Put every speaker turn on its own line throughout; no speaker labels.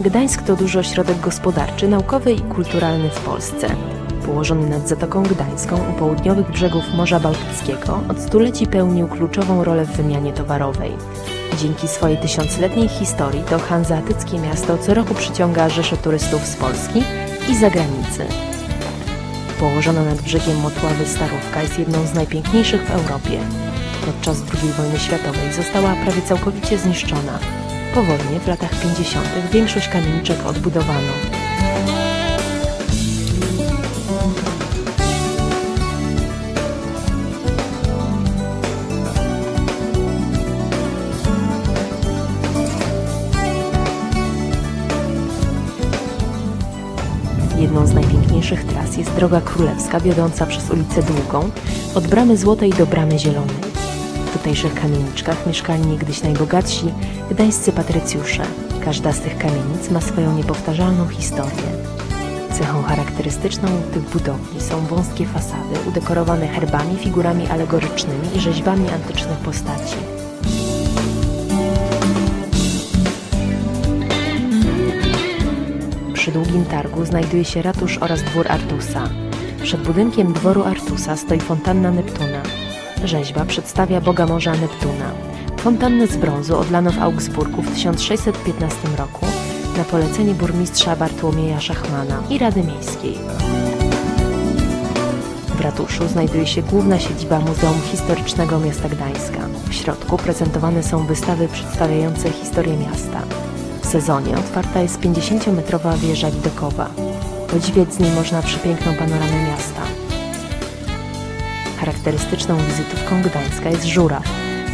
Gdańsk to duży ośrodek gospodarczy, naukowy i kulturalny w Polsce. Położony nad Zatoką Gdańską u południowych brzegów Morza Bałtyckiego, od stuleci pełnił kluczową rolę w wymianie towarowej. Dzięki swojej tysiącletniej historii to hanzeatyckie miasto co roku przyciąga rzesze turystów z Polski i zagranicy. Położona nad brzegiem Motławy Starówka jest jedną z najpiękniejszych w Europie. Podczas II wojny światowej została prawie całkowicie zniszczona. Po wojnie w latach 50. większość kamieniczek odbudowano. Jedną z najpiękniejszych tras jest Droga Królewska wiodąca przez ulicę Długą od Bramy Złotej do Bramy Zielonej. W tutejszych kamieniczkach mieszkali niegdyś najbogatsi gdańscy patrycjusze. Każda z tych kamienic ma swoją niepowtarzalną historię. Cechą charakterystyczną tych budowli są wąskie fasady udekorowane herbami, figurami alegorycznymi i rzeźbami antycznych postaci. Przy długim targu znajduje się ratusz oraz dwór Artusa. Przed budynkiem dworu Artusa stoi fontanna Neptuna. Rzeźba przedstawia boga morza Neptuna. Fontannę z brązu odlano w Augsburgu w 1615 roku na polecenie burmistrza Bartłomieja Szachmana i Rady Miejskiej. W ratuszu znajduje się główna siedziba Muzeum Historycznego Miasta Gdańska. W środku prezentowane są wystawy przedstawiające historię miasta. W sezonie otwarta jest 50-metrowa wieża widokowa. Podziwiać z niej można przepiękną panoramę miasta. Charakterystyczną wizytówką Gdańska jest żuraw,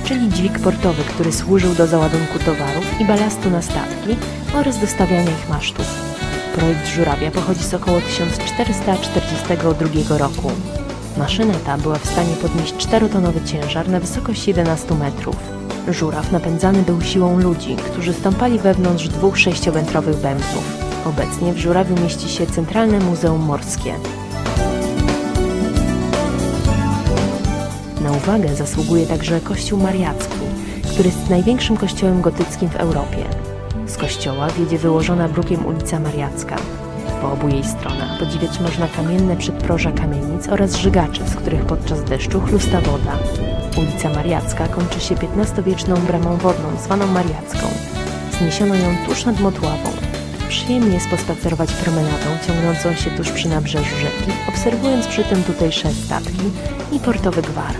czyli dźwig portowy, który służył do załadunku towarów i balastu na statki oraz dostawiania ich masztów. Projekt żurawia pochodzi z około 1442 roku. Maszyna ta była w stanie podnieść 4-tonowy ciężar na wysokość 11 metrów. Żuraw napędzany był siłą ludzi, którzy stąpali wewnątrz dwóch sześciowętrowych bębnów. Obecnie w żurawiu mieści się Centralne Muzeum Morskie. Na uwagę zasługuje także Kościół Mariacki, który jest największym kościołem gotyckim w Europie. Z kościoła wiedzie wyłożona brukiem ulica Mariacka. Po obu jej stronach podziwiać można kamienne przedproża kamienic oraz żygacze, z których podczas deszczu chlusta woda. Ulica Mariacka kończy się XV-wieczną bramą wodną zwaną Mariacką. Zniesiono ją tuż nad Motławą. Przyjemnie jest pospacerować promenadą ciągnącą się tuż przy nabrzeżu rzeki, obserwując przy tym tutejsze statki i portowy gwar.